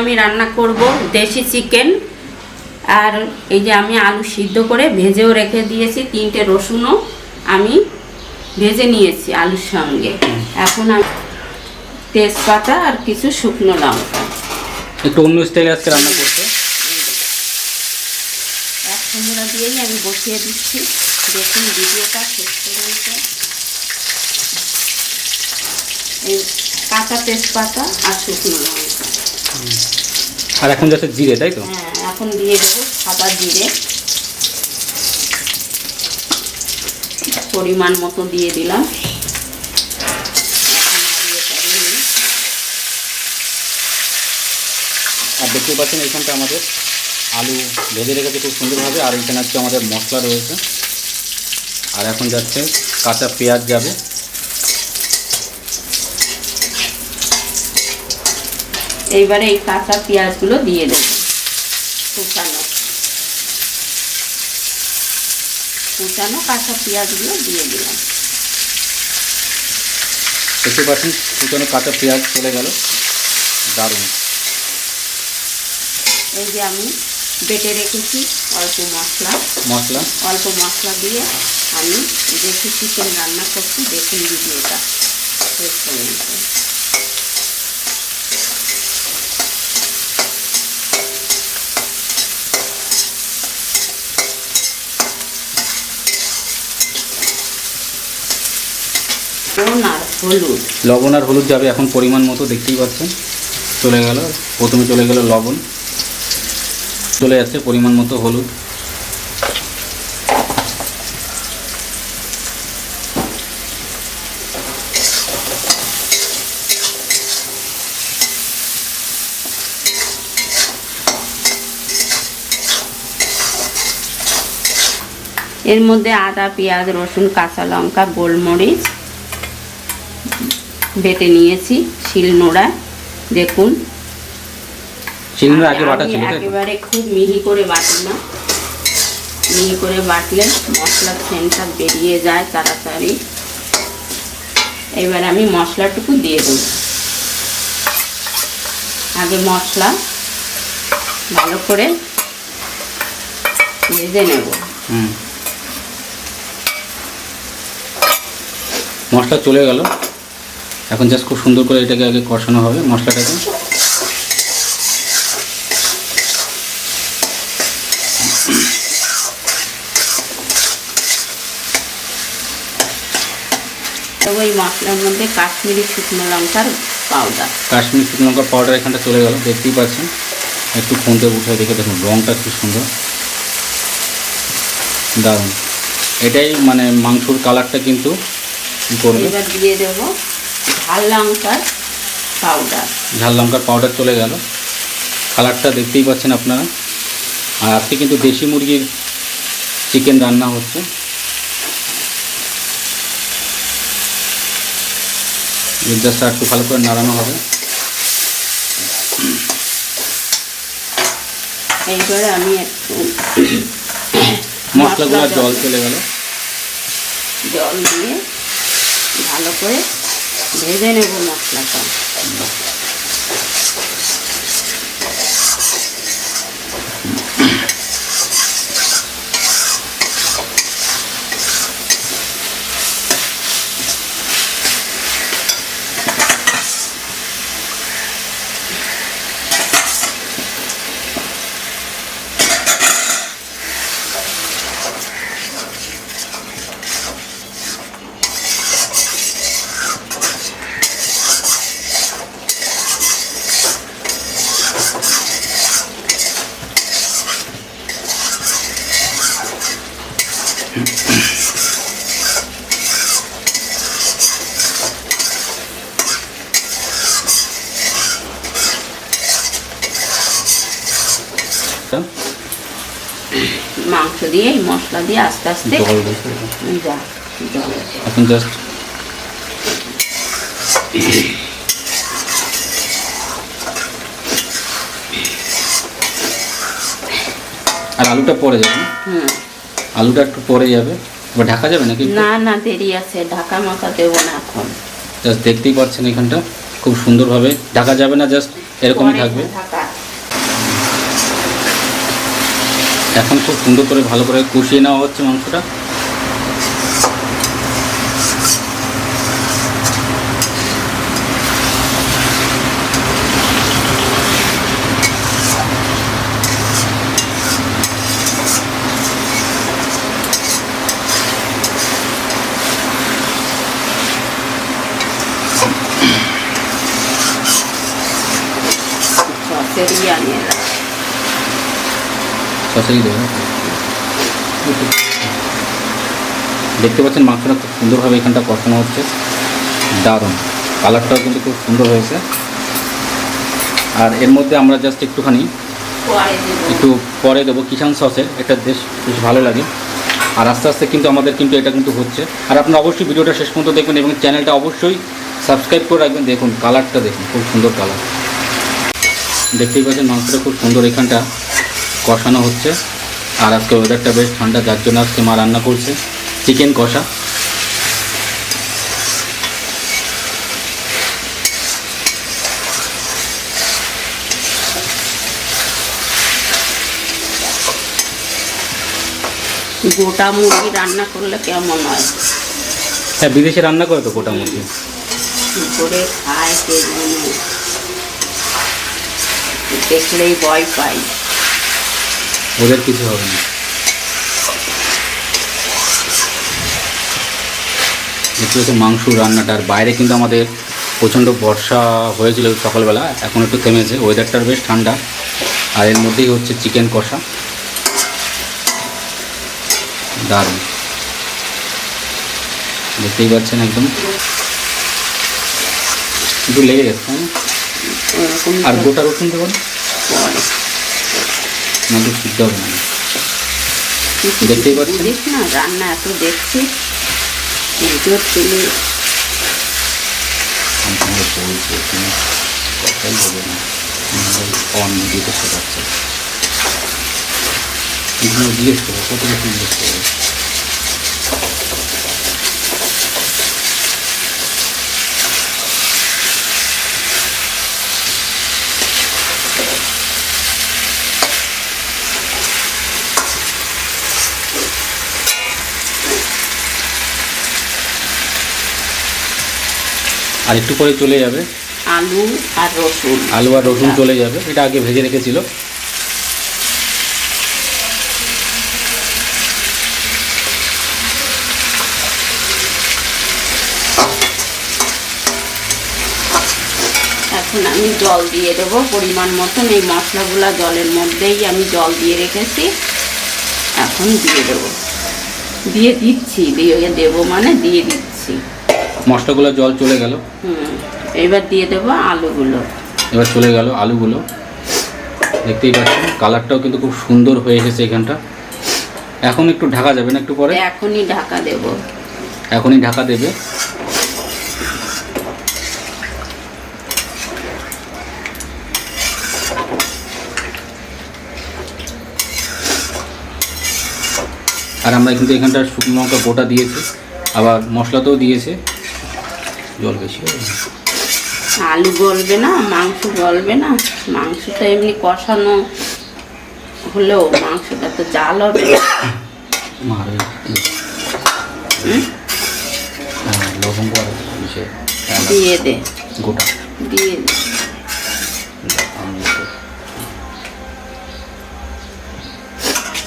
আমি রান্না করব দেশি চিকেন। আর এই যে আমি আলু সিদ্ধ করে ভেজেও রেখে দিয়েছি তিনটে রসুনও আমি ভেজে নিয়েছি আলুর সঙ্গে। এখন আমি তেজপাতা আর কিছু শুকনো লঙ্কা। একটু অন্য স্টাইলে আজকে রান্না করতে। এক কুমড়া দিয়েই আমি বসিয়ে দিচ্ছি। দেখুন ভিডিওটা শেষ পর্যন্ত। এই কাঁচা তেজপাতা আর শুকনো লঙ্কা। আর এখন যাচ্ছে জিরে তাই তো? হ্যাঁ এখন দিয়ে দেবো সাদা জিরে। পরিমাণ মতো দিয়ে দিলাম। আর দেখতে পাচ্ছেন এইখানটা আমাদের আলু ভেজে রেখেছে খুব সুন্দরভাবে আর এখানে হচ্ছে আমাদের মশলা রয়েছে। আর এখন যাচ্ছে কাঁচা পেঁয়াজ যাবে। এইবারে এই কাঁচা পেঁয়াজগুলো দিয়ে দেবো। কুচানো। কুচানো কাঁচা পেঁয়াজগুলো দিয়ে দিলাম। দেখতে পাচ্ছেন কুচানো কাঁচা পেঁয়াজ চলে গেল। দারুণ। এই যে আমি বেটে রেখেছি অল্প মশলা। মশলা? অল্প মশলা দিয়ে আমি দেখি চিকেন রান্না করছি দেখুন ভিডিওটা শেষ পর্যন্ত লবণ আর হলুদ। লবণ আর হলুদ যাবে এখন পরিমাণ মতো দেখতেই পাচ্ছেন। চলে গেল প্রথমে চলে গেল লবণ। চলে যাচ্ছে পরিমাণ মতো হলুদ। এর মধ্যে আদা পেঁয়াজ রসুন কাঁচা লঙ্কা গোলমরিচ বেটে নিয়েছি দেখুন। ছিল তাই তো? একেবারে খুব মিহি করে বাটি না। মিহি করে বাটলে মশলার সেন্টটা বেরিয়ে যায় তাড়াতাড়ি। এবার আমি মশলাটুকু দিয়ে দেব। আগে মশলা ভালো করে ভেজে নেব। মশলা চলে গেল। এখন জাস্ট খুব সুন্দর করে এটাকে আগে কষানো হবে মশলাটাকে। তবে ওই মশলার মধ্যে কাশ্মীরি শুকনো লঙ্কার পাউডার কাশ্মীর শুকনো লঙ্কার পাউডার এখানটা চলে গেল দেখতেই পাচ্ছেন। একটু উঠে দেখে দেখুন রঙটা কি সুন্দর। দারুণ। এটাই মানে মাংসর কালারটা কিন্তু কি করবে এবার দিয়ে দেবো ঝাল লঙ্কার পাউডার ঝাল লঙ্কার পাউডার চলে গেল। কালারটা দেখতেই পাচ্ছেন আপনারা। আর আজকে কিন্তু দেশি মুরগির চিকেন রান্না হচ্ছে। জাস্ট একটু ভালো করে নাড়ানো হবে। এইবারে আমি একটু মশলাগুলো জল চলে গেল। জল দিয়ে ভালো করে ভেজে নেব মশলাটা মাংস দিয়ে এই মশলা দিয়ে আস্তে আস্তে যা এখন জাস্ট আর আলুটা পড়ে যাবে হুম। আলুটা একটু পরে যাবে। এবার ঢাকা যাবে নাকি না না দেরি আছে। ঢাকা মাথা দেবো না এখন। জাস্ট দেখতেই পাচ্ছেন এখানটা। খুব সুন্দরভাবে। ঢাকা যাবে না জাস্ট এরকমই থাকবে। ঢাকা এখন খুব সুন্দর করে ভালো করে কষিয়ে নেওয়া হচ্ছে মাংসটা। সসেরই আনিয়ে রাখ। সসারি দেবে দেখতে পাচ্ছেন মাংসটা খুব সুন্দরভাবে এখানটা কষানো হচ্ছে। দারুণ। কালারটাও কিন্তু খুব সুন্দর হয়েছে। আর এর মধ্যে আমরা জাস্ট একটুখানি একটু পরে দেবো কিষান সসে এটা বেশ বেশ ভালো লাগে। আর আস্তে আস্তে কিন্তু আমাদের কিন্তু এটা কিন্তু হচ্ছে। আর আপনারা অবশ্যই ভিডিওটা শেষ পর্যন্ত দেখবেন এবং চ্যানেলটা অবশ্যই সাবস্ক্রাইব করে রাখবেন। দেখুন কালারটা দেখুন খুব সুন্দর কালার। দেখতেই পাচ্ছেন মাংসটা খুব সুন্দর এখানটা। কষানো হচ্ছে। আর আজকে ওয়েদারটা বেশ ঠান্ডা যার জন্য আজকে মা রান্না করছে। চিকেন কষা। গোটা মুরগি রান্না করলে কেমন হয়? হ্যাঁ বিদেশে রান্না করে তো গোটা মুরগি। করে খায় কে দেখলেই ভয় পাই ওদের কিছু হবে না। দেখতে মাংস রান্নাটার বাইরে কিন্তু আমাদের প্রচণ্ড বর্ষা হয়েছিল সকালবেলা, এখন একটু থেমেছে। ওয়েদারটার বেশ ঠান্ডা। আর এর মধ্যেই হচ্ছে চিকেন কষা। দারুণ। দেখতেই পাচ্ছেন একদম। একটু লেগে গেছে আর গোটা রসুন দেবেন? তো সিদ্ধ হবে না দেখতেই পাচ্ছি না রান্না এত দেখছি। তুলে কথাই না। অন এগুলো জিজ্ঞেস কত কিছু জিজ্ঞেস আর একটু পরে চলে যাবে। আলু আর রসুন। আলু আর রসুন চলে যাবে। এটা আগে ভেজে রেখেছিল। এখন আমি জল দিয়ে দেবো পরিমাণ মতন। এই মশলাগুলা জলের মধ্যেই আমি জল দিয়ে রেখেছি। এখন দিয়ে দেবো। দিয়ে দিচ্ছি দিয়ে দেবো মানে দিয়ে দিচ্ছি। মশলাগুলো জল চলে গেল। হুম এবার দিয়ে দেবো আলুগুলো। এবার চলে গেল আলুগুলো। দেখতেই পাচ্ছেন কালারটাও কিন্তু খুব সুন্দর হয়ে এসেছে এখানটা। এখন একটু ঢাকা যাবে না একটু পরে? এখনই ঢাকা দেবো। এখনই ঢাকা দেবে। আর আমরা কিন্তু এখানটা শুকনো লঙ্কা গোটা দিয়েছি আবার মশলাতেও দিয়েছে। জল বেশি হবে? আলু গলবে না মাংস গলবে না। মাংসটা এমনি কষানো হলেও মাংসটা তো জাল হবে? হ্যাঁ, লবঙ্গ আর দিয়ে দে। গোটা। দিয়ে দে।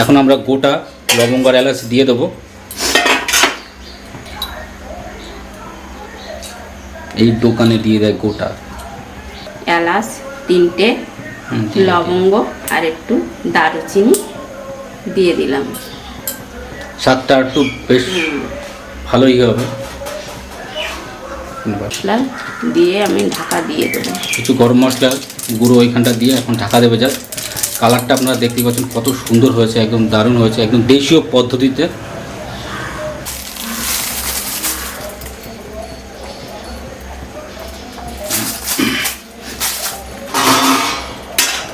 এখন আমরা গোটা লবঙ্গ আর এলাচ দিয়ে দেবো। এই দোকানে দিয়ে দেয় গোটা। এলাচ তিনটে। লবঙ্গ আর একটু দারুচিনি দিয়ে দিলাম। স্বাদটা একটু বেশ ভালোই হবে। মশলা দিয়ে আমি ঢাকা দিয়ে দেবো। কিছু গরম মশলা গুঁড়ো ওইখানটা দিয়ে এখন ঢাকা দেবে। যা কালারটা আপনারা দেখতেই পাচ্ছেন কত সুন্দর হয়েছে একদম দারুণ হয়েছে একদম দেশীয় পদ্ধতিতে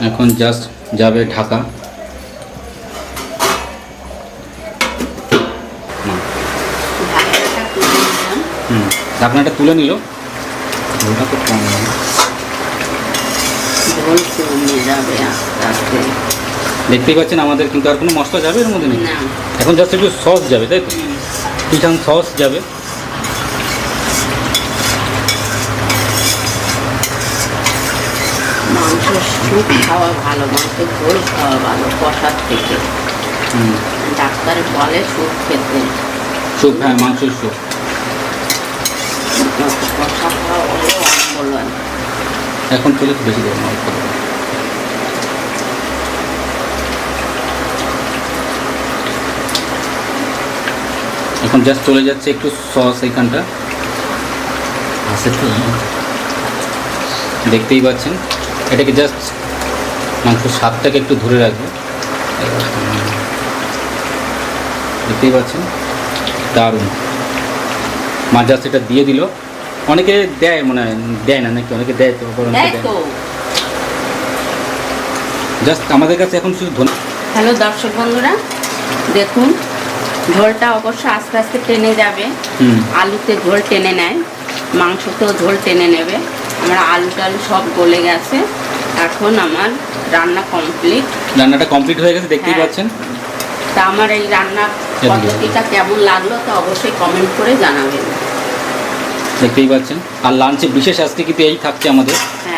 এখন জাস্ট যাবে ঢাকা। হুম, ঢাকনাটা তুলে নিল। খুব কম দেখতেই পাচ্ছেন আমাদের কিন্তু আর কোনো মশলা যাবে এর মধ্যে নেই এখন জাস্ট একটু সস যাবে তাই তো? কিষান সস যাবে মাংস স্যুপ খাওয়া ভালো মাংস ঝোল খাওয়া ভালো কষার থেকে। হুম। ডাক্তার বলে স্যুপ খেতে। স্যুপ হ্যাঁ মাংসের স্যুপ কষা খাওয়া হলেও আন্দোলন এখন চলে একটু বেশি দেবো না, এখন জাস্ট চলে যাচ্ছে একটু সস এইখানটা। আছে তো দেখতেই পাচ্ছেন। এটাকে জাস্ট মাংসের স্বাদটাকে একটু ধরে রাখবে। দেখতেই পাচ্ছেন? দারুণ। মা জাস্ট এটা দিয়ে দিল। অনেকে দেয় মনে হয় দেয় না নাকি? অনেকে দেয় তো অনেকে দেয় জাস্ট আমাদের কাছে এখন শুধু ধনে হ্যালো দর্শক বন্ধুরা দেখুন ঝোলটা অবশ্য আস্তে আস্তে টেনে যাবে। হুম। আলুতে ঝোল টেনে নেয় মাংসতেও ঝোল টেনে নেবে। আমরা আলু টালু সব গলে গেছে। এখন আমার রান্না কমপ্লিট রান্নাটা কমপ্লিট হয়ে গেছে দেখতেই হ্যাঁ। পাচ্ছেন। তা আমার এই রান্না পদ্ধতিটা কেমন লাগল তা অবশ্যই কমেন্ট করে জানাবেন। দেখতেই পাচ্ছেন। আর লাঞ্চে বিশেষ আজকে কিন্তু এই থাকছে আমাদের। হ্যাঁ।